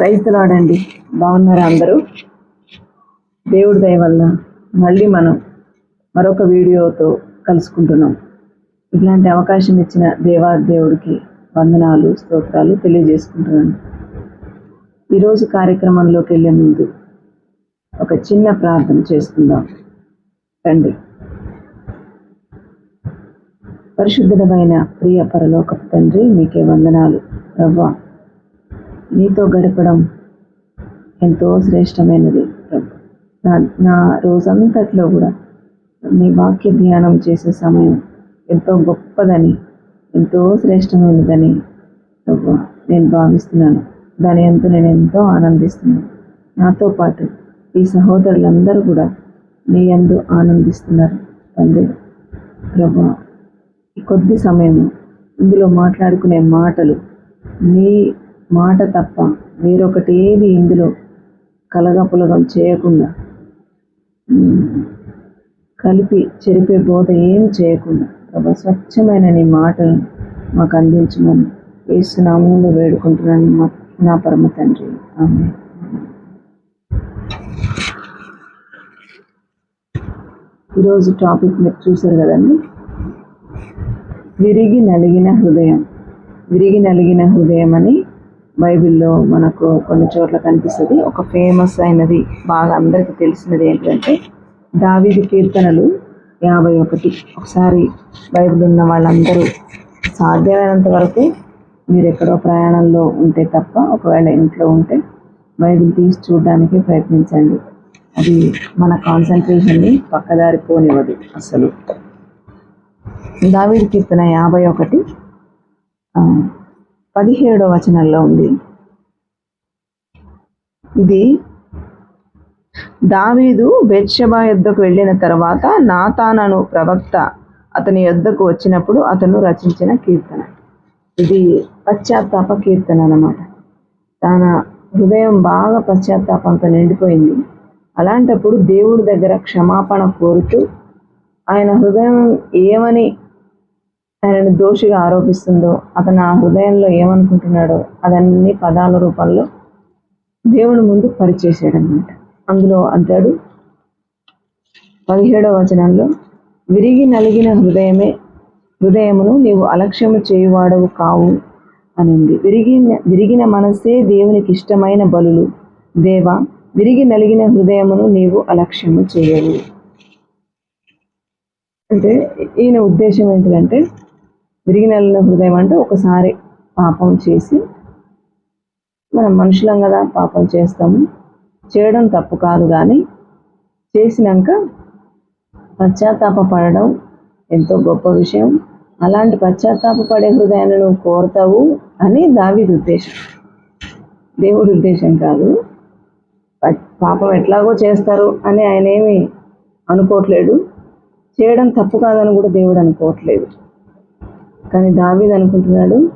రైతులాడండి బాగున్నారా అందరూ? దేవుడి దయ వల్ల మళ్ళీ మనం మరొక వీడియోతో కలుసుకుంటున్నాం. ఇట్లాంటి అవకాశం ఇచ్చిన దేవా దేవుడికి వందనాలు స్తోత్రాలు తెలియజేసుకుంటున్నాను. ఈరోజు కార్యక్రమంలోకి వెళ్ళే ముందు ఒక చిన్న ప్రార్థన చేసుకుందాం రండి. పరిశుద్ధమైన ప్రియ పరలోకపు తండ్రి మీకే వందనాలు. రవ్వ. నీతో గడపడం ఎంతో శ్రేష్టమైనది ప్రభు. నా నా రోజంతట్లో కూడా నీ వాక్య ధ్యానం చేసే సమయం ఎంతో గొప్పదని ఎంతో శ్రేష్టమైనదని ప్రభు నేను భావిస్తున్నాను. దాని అంతా నేను ఎంతో ఆనందిస్తున్నాను. నాతో పాటు ఈ సహోదరులందరూ కూడా నీ యందు ఆనందిస్తున్నారు తండ్రి. ప్రభు ఈ కొద్ది సమయం ఇందులో మాట్లాడుకునే మాటలు నీ మాట తప్ప వేరొకటి ఏది ఇందులో కలగపులగం చేయకుండా కలిపి చెరిపే బోధ ఏం చేయకుండా ప్రభా స్వచ్ఛమైన నీ మాటలను మాకు అందించమని ఏసునామంలో వేడుకుంటున్నాను. మా నా పరమ తండ్రి. ఆమె ఈరోజు టాపిక్ మీరు చూసారు కదండి? విరిగి నలిగిన హృదయం. విరిగి నలిగిన హృదయం అని బైబిల్లో మనకు కొన్ని చోట్ల కనిపిస్తుంది. ఒక ఫేమస్ అయినది బాగా అందరికీ తెలిసినది ఏంటంటే దావీదు కీర్తనలు యాభై ఒకటి. ఒకసారి బైబిల్ ఉన్న వాళ్ళందరూ సాధ్యమైనంత వరకు మీరు ఎక్కడో ప్రయాణంలో ఉంటే తప్ప ఒకవేళ ఇంట్లో ఉంటే బైబిల్ తీసి చూడడానికి ప్రయత్నించండి. అది మన కాన్సన్ట్రేషన్ని పక్కదారి పోనివ్వదు అసలు. దావిడి కీర్తన యాభై ఒకటి. పదిహేడో వచనంలో ఉంది. ఇది దావీదు బెత్షబా యుద్ధకు వెళ్ళిన తర్వాత నాతానను ప్రవక్త అతని యుద్ధకు వచ్చినప్పుడు అతను రచించిన కీర్తన. ఇది పశ్చాత్తాప కీర్తన అన్నమాట. తన హృదయం బాగా పశ్చాత్తాపంతో నిండిపోయింది. అలాంటప్పుడు దేవుడి దగ్గర క్షమాపణ కోరుతూ ఆయన హృదయం ఏమని తనని దోషిగా ఆరోపిస్తుందో అతను ఆ హృదయంలో ఏమనుకుంటున్నాడో అదన్నీ పదాల రూపంలో దేవుని ముందు పరిచేసాడు అనమాట అందులో అంటాడు పదిహేడవ వచనంలో విరిగి నలిగిన హృదయమే హృదయమును నీవు అలక్ష్యము చేయువాడవు కావు అని ఉంది విరిగిన విరిగిన మనసే దేవునికి ఇష్టమైన బలులు. దేవ విరిగి నలిగిన హృదయమును నీవు అలక్ష్యము చేయవు. అంటే ఈయన ఉద్దేశం ఏంటంటే విరిగి నెలల హృదయం అంటే ఒకసారి పాపం చేసి మనం మనుషులం కదా పాపం చేస్తాము. చేయడం తప్పు కాదు కానీ చేసినాక పశ్చాత్తాప పడడం ఎంతో గొప్ప విషయం. అలాంటి పశ్చాత్తాప పడే హృదయాన్ని నువ్వు కోరుతావు అని దావీది ఉద్దేశం. దేవుడి ఉద్దేశం కాదు. ప- పాపం ఎట్లాగో చేస్తారు అని ఆయన ఏమి అనుకోవట్లేడు చేయడం తప్పు కాదని కూడా దేవుడు అనుకోవట్లేదు. కానీ దావీద్ అనుకుంటున్నాడు.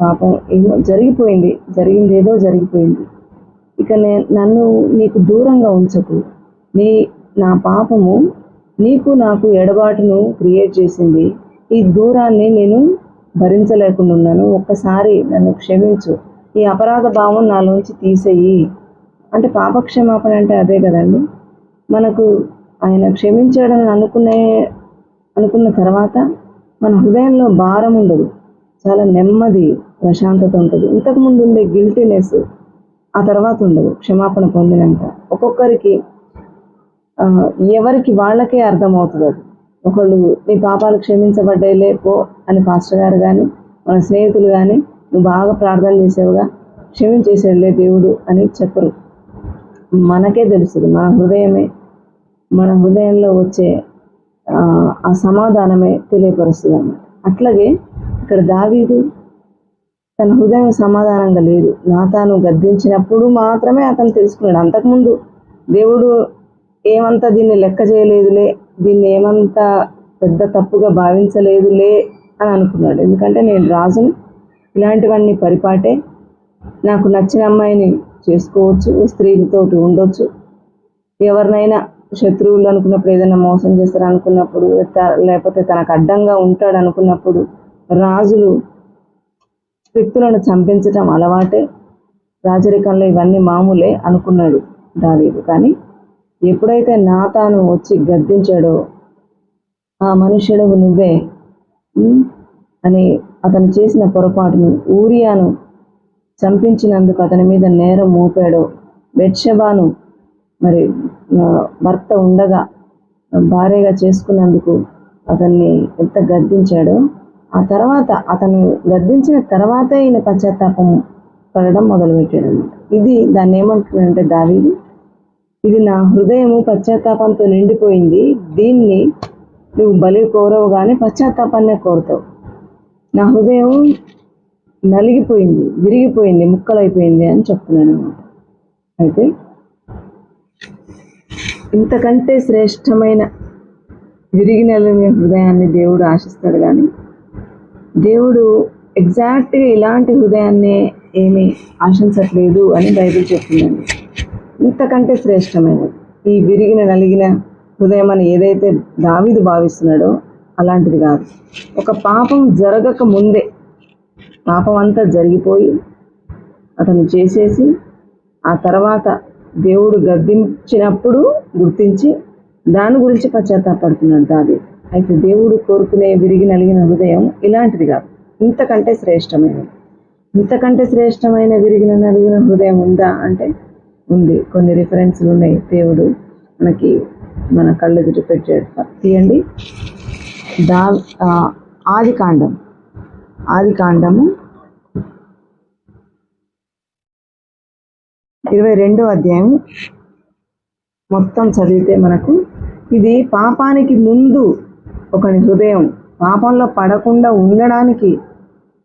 పాపం ఏదో జరిగిపోయింది. జరిగింది ఏదో జరిగిపోయింది. ఇక నే నన్ను నీకు దూరంగా ఉంచకు. నీ నా పాపము నీకు నాకు ఎడబాటును క్రియేట్ చేసింది. ఈ దూరాన్ని నేను భరించలేకుండా ఉన్నాను ఒక్కసారి నన్ను క్షమించు. ఈ అపరాధ భావం నాలోంచి తీసేయి. అంటే పాపక్షమాపణ అంటే అదే కదండి. మనకు ఆయన క్షమించాడని అనుకునే అనుకున్న తర్వాత మన హృదయంలో భారం ఉండదు. చాలా నెమ్మది ప్రశాంతత ఉంటుంది. ఇంతకుముందు ఉండే గిల్టీనెస్ ఆ తర్వాత ఉండదు. క్షమాపణ పొందినాక ఒక్కొక్కరికి ఎవరికి వాళ్ళకే అర్థమవుతుంది అది. ఒకళ్ళు నీ పాపాలు క్షమించబడ్డాయిలే పో అని పాస్టర్ గారు కానీ మన స్నేహితులు కానీ నువ్వు బాగా ప్రార్థన చేసేవుగా క్షమించేసేలే దేవుడు అని చెప్పరు. మనకే తెలుస్తుంది. మన హృదయమే మన హృదయంలో వచ్చే ఆ, సమాధానమే తెలియపరుస్తుంది అన్నమాట అట్లాగే ఇక్కడ దావీదు తన హృదయం సమాధానంగా లేదు. నాతాను గద్దించినప్పుడు మాత్రమే అతను తెలుసుకున్నాడు. అంతకుముందు దేవుడు ఏమంతా దీన్ని లెక్క చేయలేదులే దీన్ని ఏమంత పెద్ద తప్పుగా భావించలేదులే అని అనుకున్నాడు. ఎందుకంటే నేను రాజును ఇలాంటివన్నీ పరిపాటే నాకు నచ్చిన అమ్మాయిని చేసుకోవచ్చు స్త్రీలతోటి ఉండొచ్చు. ఎవరినైనా శత్రువులు అనుకున్నప్పుడు ఏదైనా మోసం చేస్తారు అనుకున్నప్పుడు లేకపోతే తనకు అడ్డంగా ఉంటాడు అనుకున్నప్పుడు రాజులు వ్యక్తులను చంపించటం అలవాటే. రాజరికంలో ఇవన్నీ మామూలే అనుకున్నాడు దావీదు. కానీ ఎప్పుడైతే నా తాను వచ్చి గద్దించాడో ఆ మనుషుడు నువ్వే అని అతను చేసిన పొరపాటును ఊరియాను చంపించినందుకు అతని మీద నేరం మోపాడో బెత్షెబాను మరి భర్త ఉండగా భార్యగా చేసుకున్నందుకు అతన్ని ఎంత గద్దించాడో ఆ తర్వాత అతను గద్దించిన తర్వాత ఈయన పశ్చాత్తాపం పడడం మొదలుపెట్టాడు అనమాట ఇది దాన్ని ఏమంటున్నాడంటే దావీదు ఇది నా హృదయము పశ్చాత్తాపంతో నిండిపోయింది. దీన్ని నువ్వు బలి కోరవు కానీ పశ్చాత్తాపాన్నే కోరుతావు. నా హృదయం నలిగిపోయింది విరిగిపోయింది ముక్కలైపోయింది అని చెప్తున్నాను అనమాట అయితే ఇంతకంటే శ్రేష్టమైన విరిగినలని హృదయాన్ని దేవుడు ఆశిస్తాడు కానీ దేవుడు ఎగ్జాక్ట్గా ఇలాంటి హృదయాన్నే ఏమీ ఆశించట్లేదు అని బైబిల్ చెప్తుందండి. ఇంతకంటే శ్రేష్టమైనది. ఈ విరిగిన నలిగిన హృదయం అని ఏదైతే దావీదు భావిస్తున్నాడో అలాంటిది కాదు. ఒక పాపం జరగక ముందే పాపం అంతా జరిగిపోయి అతను చేసేసి ఆ తర్వాత దేవుడు గద్దించినప్పుడు గుర్తించి దాని గురించి పశ్చాత్తాపడుతున్నాడు దావీదు. అయితే దేవుడు కోరుకునే విరిగి నలిగిన హృదయం ఇలాంటిది కాదు. ఇంతకంటే శ్రేష్టమైనది. ఇంతకంటే శ్రేష్టమైన విరిగిన నలిగిన హృదయం ఉందా అంటే ఉంది. కొన్ని రిఫరెన్స్లు ఉన్నాయి. దేవుడు మనకి మన కళ్ళు ఎదుటి పెట్టాడు తీయండి. దా ఆది కాండం. ఆది కాండము ఇరవై రెండో అధ్యాయం మొత్తం చదివితే మనకు ఇది పాపానికి ముందు ఒకని హృదయం. పాపంలో పడకుండా ఉండడానికి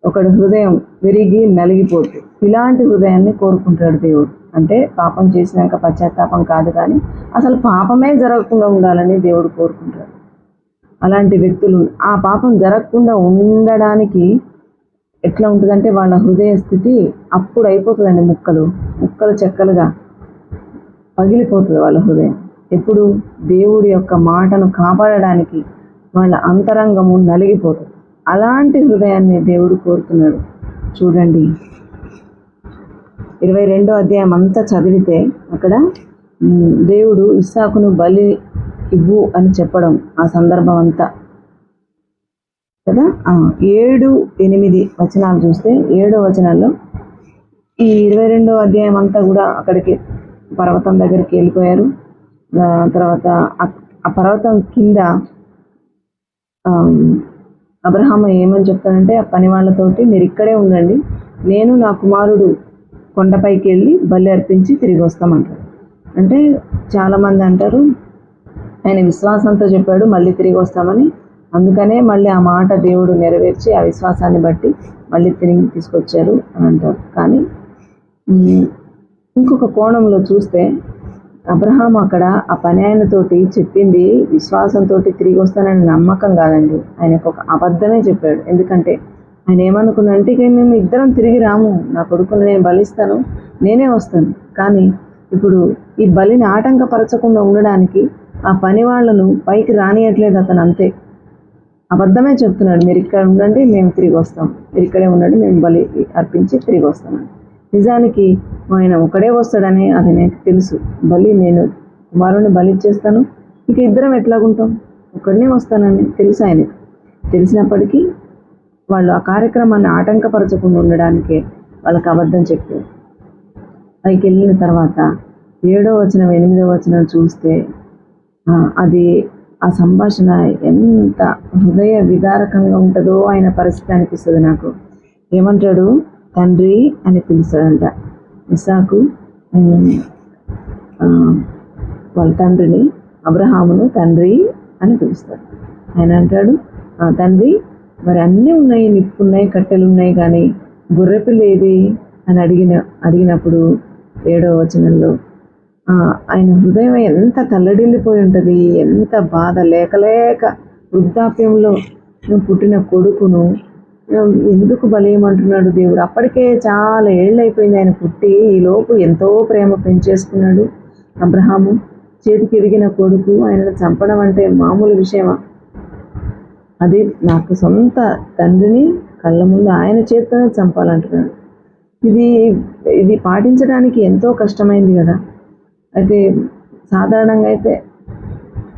ఒకడి హృదయం విరిగి నలిగిపోతుంది ఇలాంటి హృదయాన్ని కోరుకుంటాడు దేవుడు. అంటే పాపం చేసినాక పశ్చాత్తాపం కాదు కానీ అసలు పాపమే జరగకుండా ఉండాలని దేవుడు కోరుకుంటాడు. అలాంటి వ్యక్తులు ఆ పాపం జరగకుండా ఉండడానికి ఎట్లా ఉంటుందంటే వాళ్ళ హృదయ స్థితి అప్పుడు అయిపోతుందండి ముక్కలు. ముక్కలు చెక్కలుగా పగిలిపోతుంది వాళ్ళ హృదయం. ఎప్పుడు దేవుడి యొక్క మాటను కాపాడడానికి వాళ్ళ అంతరంగము నలిగిపోతుంది. అలాంటి హృదయాన్ని దేవుడు కోరుతున్నాడు. చూడండి. ఇరవై రెండో అధ్యాయం అంతా చదివితే అక్కడ దేవుడు ఇస్సాకును బలి ఇవ్వు అని చెప్పడం ఆ సందర్భం అంతా. కదా? ఏడు ఎనిమిది వచనాలు చూస్తే ఏడో వచనాల్లో ఈ ఇరవై రెండో అధ్యాయం అంతా కూడా అక్కడికి పర్వతం దగ్గరికి వెళ్ళిపోయారు. తర్వాత ఆ- పర్వతం కింద ఆమ్, ఏమని చెప్తానంటే ఆ పని వాళ్ళతోటి మీరు ఇక్కడే ఉండండి. నేను నా కుమారుడు కొండపైకి వెళ్ళి బలి అర్పించి తిరిగి వస్తామంటారు అంటే చాలామంది అంటారు ఆయన విశ్వాసంతో చెప్పాడు మళ్ళీ తిరిగి వస్తామని. అందుకనే మళ్ళీ ఆ మాట దేవుడు నెరవేర్చి ఆ విశ్వాసాన్ని బట్టి మళ్ళీ తిరిగి తీసుకొచ్చారు అని అంటారు. కానీ ఇంకొక కోణంలో చూస్తే అబ్రహాం అక్కడ ఆ పని ఆయనతోటి చెప్పింది విశ్వాసంతో తిరిగి వస్తానని నమ్మకం కాదండి. ఆయనకు ఒక అబద్ధమే చెప్పాడు. ఎందుకంటే ఆయన ఏమనుకున్నాడంటే ఇక మేము ఇద్దరం తిరిగి రాము. నా కొడుకుని నేను బలిస్తాను నేనే వస్తాను. కానీ ఇప్పుడు ఈ బలిని ఆటంకపరచకుండా ఉండడానికి ఆ పని వాళ్ళను పైకి రానియట్లేదు అతను అంతే. అబద్ధమే చెప్తున్నాడు. మీరు ఇక్కడ ఉండండి మేము తిరిగి వస్తాం. మీరు ఇక్కడే ఉండండి మేము బలి అర్పించి తిరిగి వస్తామని నిజానికి ఆయన ఒకడే వస్తాడని అది నాకు తెలుసు. బలి నేను కుమారుని బలి ఇచ్చేస్తాను ఇక ఇద్దరం ఎట్లాగుంటాం? ఒకడినే వస్తానని తెలుసు ఆయనకు. తెలిసినప్పటికీ వాళ్ళు ఆ కార్యక్రమాన్ని ఆటంకపరచకుండా ఉండడానికే వాళ్ళకి అబద్ధం చెప్పారు. పైకి వెళ్ళిన తర్వాత ఏడో వచనం ఎనిమిదో వచనం చూస్తే అది ఆ సంభాషణ ఎంత హృదయ విదారకంగా ఉంటుందో ఆయన పరిస్థితి అనిపిస్తుంది నాకు. ఏమంటాడు? తండ్రి అని పిలుస్తాడంట. ఇసాకు వాళ్ళ తండ్రిని అబ్రహామును తండ్రి అని పిలుస్తాడు. ఆయన అంటాడు తండ్రి మరి అన్నీ ఉన్నాయి నిప్పు ఉన్నాయి కట్టెలు ఉన్నాయి కానీ గొర్రెపిల్ల ఏది? అని అడిగిన అడిగినప్పుడు ఏడో వచనంలో ఆయన హృదయం ఎంత తల్లడిల్లిపోయి ఉంటుంది ఎంత బాధ లేక లేక వృద్ధాప్యంలో పుట్టిన కొడుకును ఎందుకు బలేయమంటున్నాడు దేవుడు? అప్పటికే చాలా ఏళ్ళు అయిపోయింది ఆయన పుట్టి ఈ లోపు ఎంతో ప్రేమ పెంచేసుకున్నాడు అబ్రహాము. చేతికి ఎదిగిన కొడుకు ఆయనను చంపడం అంటే మామూలు విషయమా? అది నాకు సొంత తండ్రిని కళ్ళ ముందు ఆయన చేతితోనే చంపాలంటున్నాడు. ఇది ఇది పాటించడానికి ఎంతో కష్టమైంది కదా. అయితే సాధారణంగా అయితే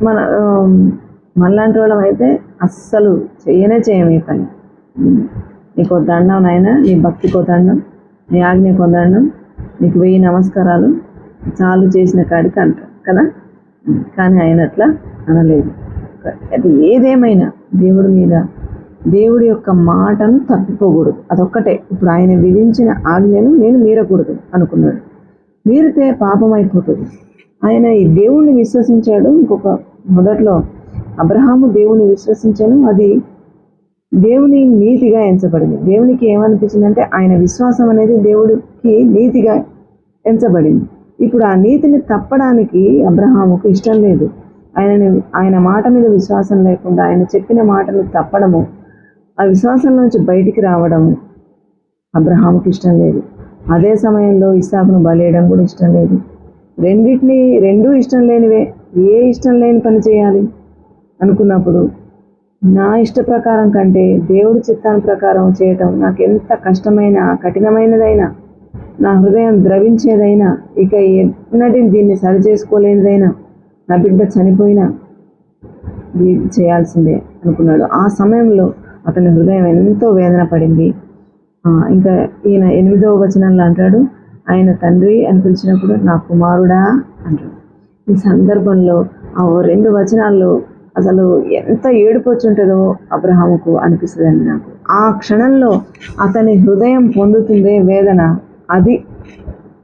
మన మనలాంటి వాళ్ళం అయితే అస్సలు చేయనే చేయం ఈ పని. నీకు దండం నాయన నీ భక్తికో దండం నీ ఆజ్ఞకో దండం నీకు వెయ్యి నమస్కారాలు చాలు చేసిన కాడికి అంట కదా? కానీ ఆయన అట్లా అనలేదు. అది ఏదేమైనా దేవుడి మీద దేవుడి యొక్క మాటను తప్పిపోకూడదు. అదొక్కటే. ఇప్పుడు ఆయన విధించిన ఆజ్ఞను నేను మీరకూడదు అనుకున్నాడు. మీరితే పాపం అయిపోతుంది ఆయన ఈ దేవుణ్ణి విశ్వసించాడు. ఇంకొక మొదట్లో అబ్రహాము దేవుని విశ్వసించాను. అది దేవుని నీతిగా ఎంచబడింది. దేవునికి ఏమనిపించిందంటే ఆయన విశ్వాసం అనేది దేవుడికి నీతిగా ఎంచబడింది. ఇప్పుడు ఆ నీతిని తప్పడానికి అబ్రహాముకు ఇష్టం లేదు. ఆయనని ఆయన మాట మీద విశ్వాసం లేకుండా ఆయన చెప్పిన మాటను తప్పడము ఆ విశ్వాసం నుంచి బయటికి రావడము అబ్రహాముకి ఇష్టం లేదు. అదే సమయంలో ఇసాకును బలేయడం కూడా ఇష్టం లేదు. రెండింటినీ రెండూ ఇష్టం లేనివే ఏ ఇష్టం లేని పని చేయాలి? అనుకున్నప్పుడు నా ఇష్ట ప్రకారం కంటే దేవుడి చిత్తాన్ని ప్రకారం చేయటం నాకు ఎంత కష్టమైన కఠినమైనదైనా నా హృదయం ద్రవించేదైనా ఇక ఎన్నటిని దీన్ని సరి చేసుకోలేనిదైనా నా బిడ్డ చనిపోయినా చేయాల్సిందే అనుకున్నాడు. ఆ సమయంలో అతని హృదయం ఎంతో వేదన పడింది. ఇంకా ఈయన ఎనిమిదవ వచనంలో అంటాడు ఆయన తండ్రి అని పిలిచినప్పుడు నా కుమారుడా అంటాడు. ఈ సందర్భంలో ఆ రెండు వచనాల్లో అసలు ఎంత ఏడుపొచ్చుంటుందో అబ్రహాముకు అనిపిస్తుందండి నాకు. ఆ క్షణంలో అతని హృదయం పొందుతుందే వేదన అది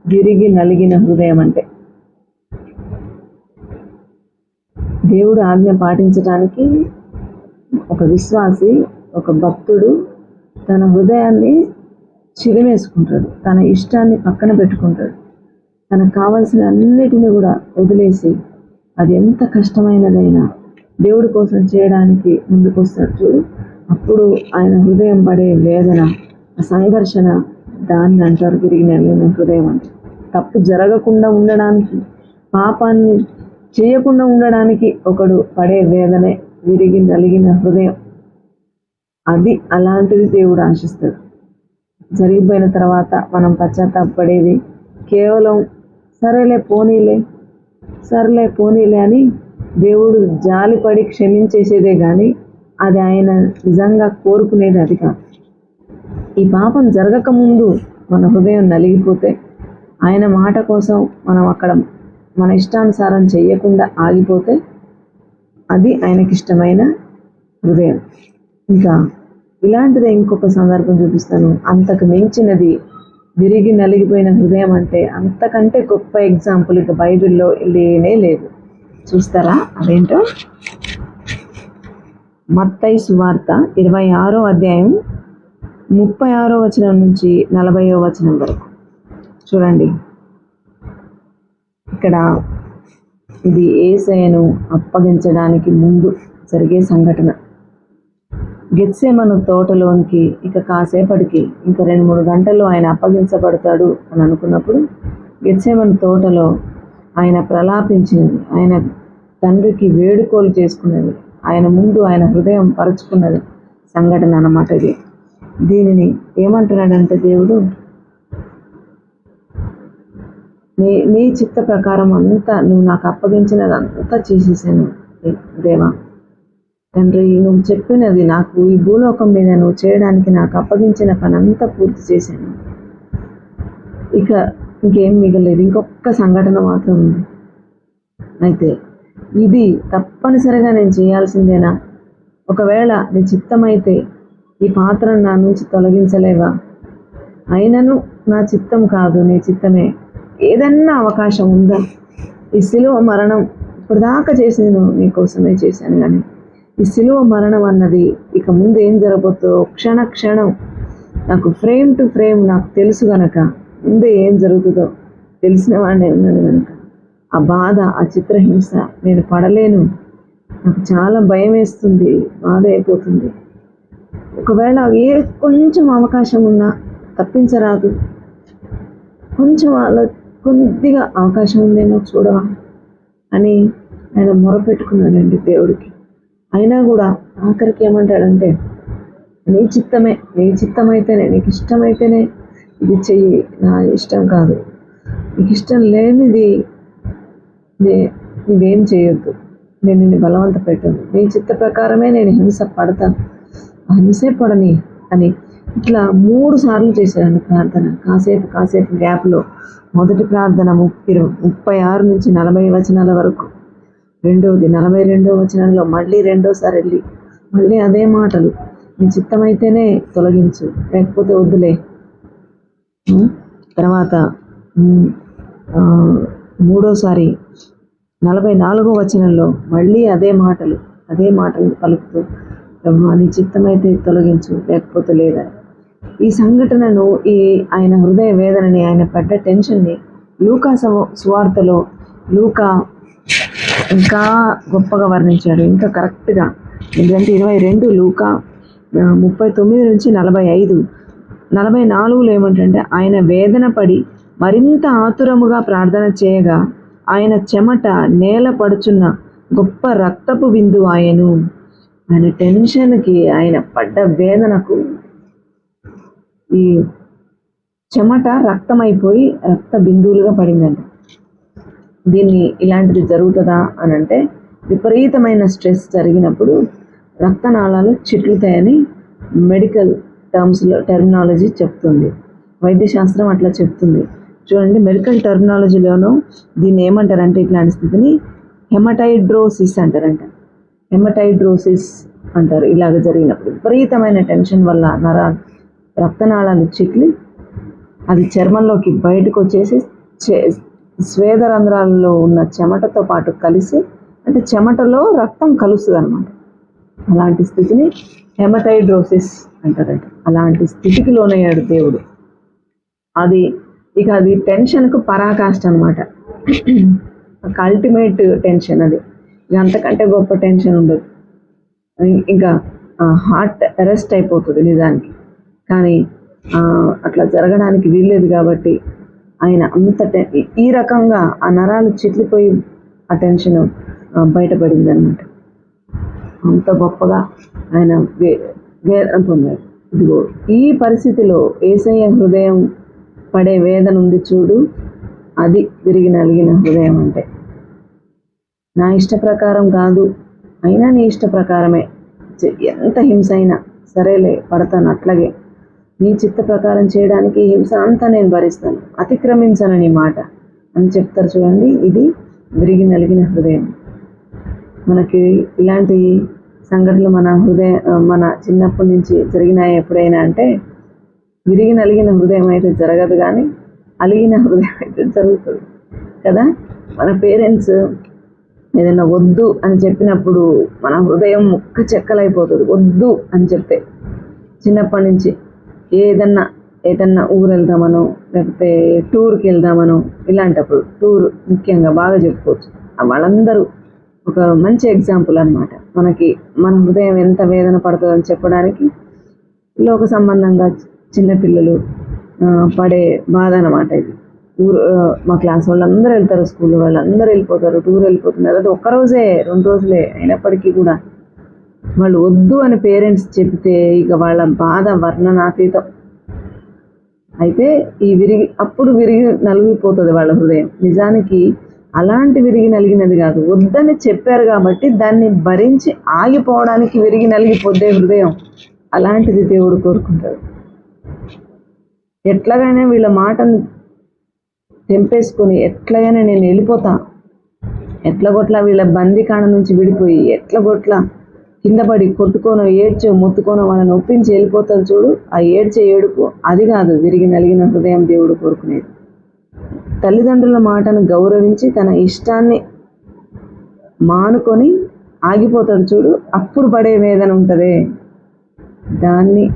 విరిగి నలిగిన హృదయం అంటే. దేవుడు ఆజ్ఞ పాటించడానికి ఒక విశ్వాసి ఒక భక్తుడు తన హృదయాన్ని చిరిమేసుకుంటాడు తన ఇష్టాన్ని పక్కన పెట్టుకుంటాడు. తనకు కావాల్సిన అన్నిటిని కూడా వదిలేసి అది ఎంత కష్టమైనదైనా దేవుడి కోసం చేయడానికి ముందుకొస్తారు చూడు అప్పుడు ఆయన హృదయం పడే వేదన ఆ సంఘర్షణ దాన్ని అంటారు తిరిగి నెలలిన హృదయం అంటే. తప్పు జరగకుండా ఉండడానికి పాపాన్ని చేయకుండా ఉండడానికి ఒకడు పడే వేదనే విరిగి నలిగిన హృదయం. అది అలాంటిది దేవుడు ఆశిస్తాడు. జరిగిపోయిన తర్వాత మనం పశ్చాత్తాపడేది కేవలం సరేలే పోనీలే సరేలే పోనీలే అని దేవుడు జాలిపడి క్షమించేసేదే కానీ అది ఆయన నిజంగా కోరుకునేది అది కాదు. ఈ పాపం జరగకముందు మన హృదయం నలిగిపోతే ఆయన మాట కోసం మనం అక్కడ మన ఇష్టానుసారం చేయకుండా ఆగిపోతే అది ఆయనకి ఇష్టమైన హృదయం. ఇంకా ఇలాంటిదే ఇంకొక సందర్భం చూపిస్తాను. అంతకు మించినది విరిగి నలిగిపోయిన హృదయం అంటే అంతకంటే గొప్ప ఎగ్జాంపుల్ ఇక బైబిల్లో లేనే లేదు. చూస్తారా? అదేంటో? మత్తై సువార్త ఇరవై ఆరో అధ్యాయం ముప్పై ఆరో వచనం నుంచి నలభైయో వచనం వరకు. చూడండి. ఇక్కడ ఇది ఏసయను అప్పగించడానికి ముందు జరిగే సంఘటన. గెత్సేమను తోటలోనికి ఇక కాసేపటికి ఇంకా రెండు మూడు గంటల్లో ఆయన అప్పగించబడతాడు అని అనుకున్నప్పుడు గెత్సేమను తోటలో ఆయన ప్రలాపించినది. ఆయన తండ్రికి వేడుకోలు చేసుకున్నది. ఆయన ముందు ఆయన హృదయం పరుచుకున్నది సంఘటన అన్నమాట ఇది. దీనిని ఏమంటున్నాడంటే దేవుడు నీ నీ చిత్త ప్రకారం అంతా నువ్వు నాకు అప్పగించినది అంతా చేసేసాను దేవా. తండ్రి నువ్వు చెప్పినది నాకు. ఈ భూలోకం మీద నువ్వు చేయడానికి నాకు అప్పగించిన పనంతా పూర్తి చేశాను. ఇక ఇంకేం మిగలేదు. ఇంకొక సంఘటన మాత్రం ఉంది. అయితే ఇది తప్పనిసరిగా నేను చేయాల్సిందేనా? ఒకవేళ నీ చిత్తమైతే ఈ పాత్రను నా నుంచి తొలగించలేవా? అయినను నా చిత్తం కాదు నీ చిత్తమే. ఏదన్నా అవకాశం ఉందా? ఈ శిలువ మరణం ఇప్పటిదాకా చేసింది నీ నీకోసమే చేశాను కానీ ఈ సిలువ మరణం అన్నది ఇక ముందు ఏం జరగబోతుందో క్షణ క్షణం. నాకు ఫ్రేమ్ టు ఫ్రేమ్ నాకు తెలుసు గనక ముందే ఏం జరుగుతుందో తెలిసిన వాడినే ఉన్నాను కనుక ఆ బాధ ఆ చిత్రహింస నేను పడలేను. నాకు చాలా భయం వేస్తుంది బాధ అయిపోతుంది. ఒకవేళ ఏ కొంచెం అవకాశం ఉన్నా తప్పించరాదు. కొంచెం అలా కొద్దిగా అవకాశం ఉందేమో చూడవా అని ఆయన మొరపెట్టుకున్నాడండి దేవుడికి. అయినా కూడా ఆఖరికి ఏమంటాడంటే నీ చిత్తమే నీ చిత్తమైతేనే నీకు ఇష్టమైతేనే ఇది చెయ్యి నా ఇష్టం కాదు. నీకు ఇష్టం లేనిది నే- నువ్వేం చేయొద్దు. నేను నిన్ను బలవంత పెట్టను నీ చిత్త ప్రకారమే నేను హింస పడతాను. ఆ హింసే పడని అని ఇట్లా మూడు సార్లు చేశాను ప్రార్థన. కాసేపు కాసేపు గ్యాప్లో మొదటి ప్రార్థన ముప్పై ముప్పై ఆరు నుంచి నలభై వచనాల వరకు. రెండవది నలభై రెండో వచనంలో మళ్ళీ రెండోసారి వెళ్ళి మళ్ళీ అదే మాటలు. నీ చిత్తమైతేనే తొలగించు. లేకపోతే వద్దులే. తర్వాత మూడోసారి నలభై నాలుగో వచనంలో మళ్ళీ అదే మాటలు అదే మాటలు పలుకుతూ "ప్రభువా, నీ చిత్తమైతే తొలగించు లేకపోతే లేదా. ఈ సంఘటనను ఈ ఆయన హృదయ వేదనని ఆయన పడ్డ టెన్షన్ని లూకా సువార్తలో లూకా ఇంకా గొప్పగా వర్ణించాడు. ఇంకా కరెక్ట్గా ఎందుకంటే ఇరవై రెండు లూకా ముప్పై తొమ్మిది నుంచి నలభై ఐదు. నలభై నాలుగులో ఏమిటంటే ఆయన వేదన పడి మరింత ఆతురముగా ప్రార్థన చేయగా ఆయన చెమట నేల పడుచున్న గొప్ప రక్తపు బిందు ఆయను ఆయన టెన్షన్కి ఆయన పడ్డ వేదనకు ఈ చెమట రక్తమైపోయి రక్త బిందువులుగా పడిందంట. దీన్ని ఇలాంటిది జరుగుతుందా అని అంటే విపరీతమైన స్ట్రెస్ జరిగినప్పుడు రక్తనాళాలు చిట్లుతాయని మెడికల్ టర్మ్స్లో టెర్మినాలజీ చెప్తుంది. వైద్యశాస్త్రం అట్లా చెప్తుంది. చూడండి మెడికల్ టెర్మినాలజీలోనూ దీన్ని ఏమంటారంటే ఇట్లాంటి స్థితిని హెమటైడ్రోసిస్ అంటారంట. హెమటైడ్రోసిస్ అంటారు ఇలాగ జరిగినప్పుడు. విపరీతమైన టెన్షన్ వల్ల నరాలు రక్తనాళాలు చిట్లి అది చర్మంలోకి బయటకు వచ్చేసి చే- స్వేదరంధ్రాల్లో ఉన్న చెమటతో పాటు కలిసి అంటే చెమటలో రక్తం కలుస్తుంది అనమాట అలాంటి స్థితిని హెమటైడ్రోసిస్ అంటారంట. అలాంటి స్థితికి లోనయ్యాడు దేవుడు. అది ఇక అది టెన్షన్కు పరాకాష్ట అనమాట అల్టిమేట్ టెన్షన్ అది. ఇక అంతకంటే గొప్ప టెన్షన్ ఉండదు. ఇంకా హార్ట్ అరెస్ట్ అయిపోతుంది నిజానికి. కానీ అట్లా జరగడానికి వీల్లేదు కాబట్టి ఆయన అంత ఈ- రకంగా ఆ నరాలు చిట్లిపోయి ఆ టెన్షన్ బయటపడింది అనమాట అంత గొప్పగా ఆయన వే వేదన పొందాడు ఇదిగో ఈ పరిస్థితిలో ఏసయ్య హృదయం పడే వేదన ఉంది చూడు. అది తిరిగి నలిగిన హృదయం అంటే. నా ఇష్ట ప్రకారం కాదు అయినా నీ ఇష్ట ప్రకారమే. ఎంత హింస అయినా సరేలే పడతాను అట్లాగే. నీ చిత్త ప్రకారం చేయడానికి హింస అంతా నేను భరిస్తాను. అతిక్రమించను నీ మాట అని చెప్తారు చూడండి. ఇది విరిగి నలిగిన హృదయం. మనకి ఇలాంటి సంఘటనలు మన హృదయ మన చిన్నప్పటి నుంచి జరిగినాయి ఎప్పుడైనా అంటే విరిగి నలిగిన హృదయం అయితే జరగదు కానీ అలిగిన హృదయం అయితే జరుగుతుంది. కదా? మన పేరెంట్స్ ఏదైనా వద్దు అని చెప్పినప్పుడు మన హృదయం ముక్క చెక్కలైపోతుంది. వద్దు అని చెప్తే చిన్నప్పటి నుంచి. ఏదన్నా ఏదన్నా ఊరు వెళ్దామనో లేకపోతే టూర్కి వెళ్దామనో ఇలాంటప్పుడు టూర్ ముఖ్యంగా బాగా చెప్పుకోవచ్చు. వాళ్ళందరూ ఒక మంచి ఎగ్జాంపుల్ అన్నమాట. మనకి మన హృదయం ఎంత వేదన పడుతుందని చెప్పడానికి లోక సంబంధంగా చిన్నపిల్లలు పడే బాధ అన్నమాట ఇది. ఊరు మా క్లాస్ వాళ్ళందరూ వెళ్తారు స్కూల్ వాళ్ళందరూ వెళ్ళిపోతారు టూర్ వెళ్ళిపోతున్నారు. అది ఒక్కరోజే రెండు రోజులే అయినప్పటికీ కూడా వాళ్ళు వద్దు అని పేరెంట్స్ చెప్తే ఇక వాళ్ళ బాధ వర్ణనాతీతం అయితే ఈ విరిగి అప్పుడు విరిగి నలిగిపోతుంది వాళ్ళ హృదయం. నిజానికి అలాంటి విరిగి నలిగినది కాదు. వద్దని చెప్పారు కాబట్టి దాన్ని భరించి ఆగిపోవడానికి విరిగి నలిగిపోద్దే హృదయం. అలాంటిది దేవుడు కోరుకుంటాడు. ఎట్లాగైనా వీళ్ళ మాటను తెంపేసుకొని ఎట్లాగైనా నేను వెళ్ళిపోతా. ఎట్లగొట్ల వీళ్ళ బందికాణ నుంచి విడిపోయి ఎట్లగొట్లా కింద పడి ఏడ్చో మొత్తుకోనో వాళ్ళని ఒప్పించి వెళ్ళిపోతారు చూడు. ఆ ఏడ్చే ఏడుపు అది కాదు విరిగి నలిగిన హృదయం దేవుడు కోరుకునేది. తల్లిదండ్రుల మాటను గౌరవించి తన ఇష్టాన్ని మానుకొని ఆగిపోతాడు చూడు. అప్పుడు పడే వేదన ఉంటుందే. దాన్ని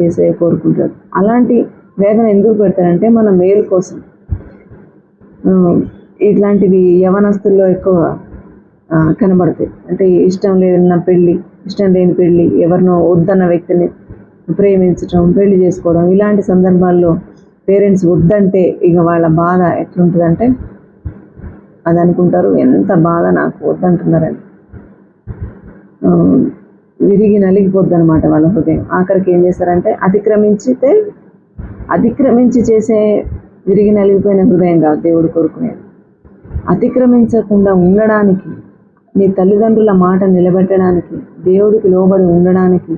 ఏసయ్య కోరుకుంటాడు. అలాంటి వేదన ఎందుకు పెడతారంటే మన మేలు కోసం. ఇట్లాంటివి యవనస్తుల్లో ఎక్కువ కనబడతాయి. అంటే ఇష్టం లేదన్న పెళ్ళి ఇష్టం లేని పెళ్ళి ఎవరినో వద్దన్న వ్యక్తిని ప్రేమించడం పెళ్ళి చేసుకోవడం ఇలాంటి సందర్భాల్లో పేరెంట్స్ వద్దంటే ఇక వాళ్ళ బాధ ఎట్లుంటుందంటే అది అనుకుంటారు ఎంత బాధ నాకు వద్దంటున్నారని. విరిగి నలిగిపోద్ది అనమాట వాళ్ళ హృదయం. ఆఖరికి ఏం చేస్తారంటే అతిక్రమించితే అతిక్రమించి చేసే విరిగి నలిగిపోయిన హృదయం కాదు దేవుడు కోరుకునేది. అతిక్రమించకుండా ఉండడానికి నీ తల్లిదండ్రుల మాట నిలబెట్టడానికి దేవుడికి లోబడి ఉండడానికి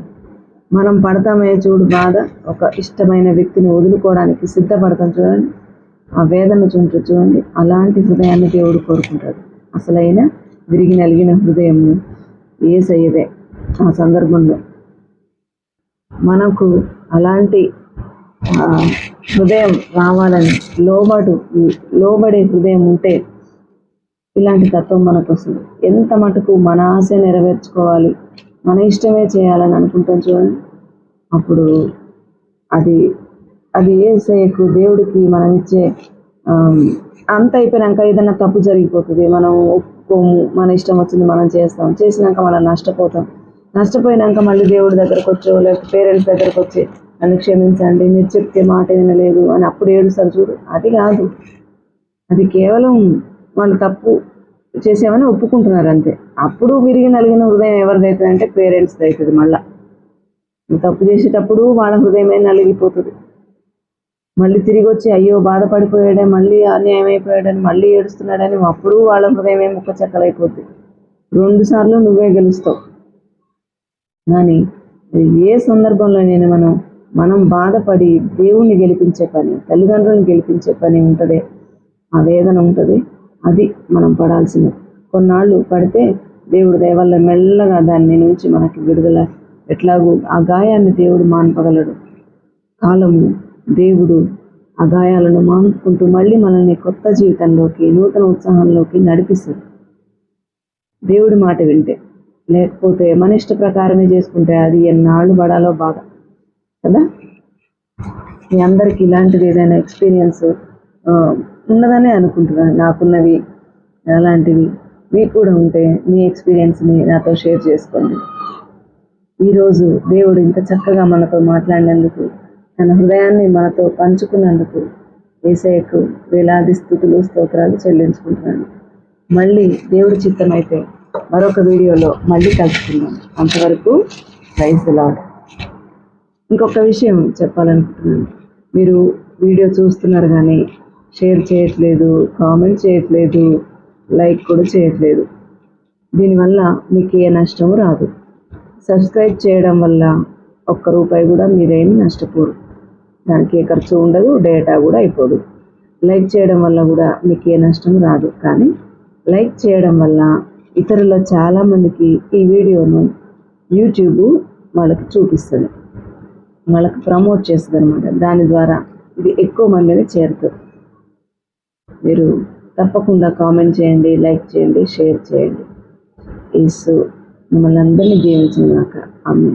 మనం పడతామే చూడు బాధ ఒక ఇష్టమైన వ్యక్తిని వదులుకోవడానికి సిద్ధపడతాం చూడండి. ఆ వేదన చుంటూ చూడండి. అలాంటి హృదయాన్ని దేవుడు కోరుకుంటాడు. అసలైన విరిగి నలిగిన హృదయము ఏసయ్యదే ఆ సందర్భంలో. మనకు అలాంటి హృదయం రావాలని లోబడు లోబడే హృదయం ఉంటే ఇలాంటి తత్వం మనకు వస్తుంది ఎంత మటుకు మన ఆశ నెరవేర్చుకోవాలి మన ఇష్టమే చేయాలని అనుకుంటాం చూడండి. అప్పుడు అది అది ఏసయ్యకు దేవుడికి మనం ఇచ్చే అంత అయిపోయినాక ఏదైనా తప్పు జరిగిపోతుంది. మనం ఒప్పుకోము మన ఇష్టం వచ్చింది మనం చేస్తాం. చేసినాక మనం నష్టపోతాం. నష్టపోయినాక మళ్ళీ దేవుడి దగ్గరకు వచ్చో లేకపోతే పేరెంట్స్ దగ్గరకు వచ్చి నన్ను క్షమించండి మీరు చెప్తే మాట వినలేదు అని అప్పుడు ఏడుస్తారు చూడు. అది కాదు. అది కేవలం వాళ్ళు తప్పు చేసామని ఒప్పుకుంటున్నారు అంతే అప్పుడు విరిగి నలిగిన హృదయం ఎవరిదైతుంది అంటే పేరెంట్స్ది అవుతుంది మళ్ళీ. తప్పు చేసేటప్పుడు వాళ్ళ హృదయమే నలిగిపోతుంది. మళ్ళీ తిరిగి వచ్చి అయ్యో బాధపడిపోయాడే మళ్ళీ అన్యాయం అయిపోయాడని మళ్ళీ ఏడుస్తున్నాడని అప్పుడు వాళ్ళ హృదయమే ముక్క చెక్కలైపోతుంది రెండు సార్లు నువ్వే గెలుస్తావు. కానీ ఏ సందర్భంలో నేను మనం మనం బాధపడి దేవుణ్ణి గెలిపించే పని తల్లిదండ్రులను గెలిపించే పని ఉంటుంది. ఆ వేదన ఉంటుంది. అది మనం పడాల్సింది. కొన్నాళ్ళు పడితే దేవుడు దయవల్ల మెల్లగా దాన్ని నుంచి మనకి విడుదల ఎట్లాగూ ఆ గాయాన్ని దేవుడు మాన్పగలడు. కాలము దేవుడు ఆ గాయాలను మానుకుంటూ మళ్ళీ మనల్ని కొత్త జీవితంలోకి నూతన ఉత్సాహంలోకి నడిపిస్తుంది దేవుడి మాట వింటే లేకపోతే మన ఇష్ట ప్రకారమే చేసుకుంటే అది ఎన్నాళ్ళు పడాలో బాగా కదా? మీ అందరికి ఇలాంటిది ఏదైనా ఎక్స్పీరియన్స్ ఉన్నదనే అనుకుంటున్నాను నాకున్నవి అలాంటివి మీకు కూడా ఉంటే మీ ఎక్స్పీరియన్స్ని నాతో షేర్ చేసుకోండి. ఈరోజు దేవుడు ఇంత చక్కగా మనతో మాట్లాడినందుకు తన హృదయాన్ని మనతో పంచుకున్నందుకు ఏసయ్యకు వేలాది స్థుతులు స్తోత్రాలు చెల్లించుకుంటున్నాను. మళ్ళీ దేవుడి చిత్తమైతే అయితే మరొక వీడియోలో మళ్ళీ కలుసుకుందాం. అంతవరకు ప్రైజ్ లాడ్ ఇంకొక విషయం చెప్పాలనుకుంటున్నాను. మీరు వీడియో చూస్తున్నారు కానీ షేర్ చేయట్లేదు కామెంట్ చేయట్లేదు లైక్ కూడా చేయట్లేదు. దీనివల్ల మీకు ఏ నష్టము రాదు. సబ్స్క్రైబ్ చేయడం వల్ల ఒక్క రూపాయి కూడా మీరేమి నష్టపోరు. దానికి ఏ ఖర్చు ఉండదు డేటా కూడా అయిపోదు. లైక్ చేయడం వల్ల కూడా మీకు ఏ నష్టం రాదు. కానీ లైక్ చేయడం వల్ల ఇతరుల చాలామందికి ఈ వీడియోను యూట్యూబ్ వాళ్ళకి చూపిస్తుంది. వాళ్ళకి ప్రమోట్ చేస్తుంది అనమాట దాని ద్వారా ఇది ఎక్కువ మందిని చేరుతుంది. మీరు తప్పకుండా కామెంట్ చేయండి లైక్ చేయండి షేర్ చేయండి. ఈసు మిమ్మల్ని అందరినీ దీవించినాక దాకా ఆమె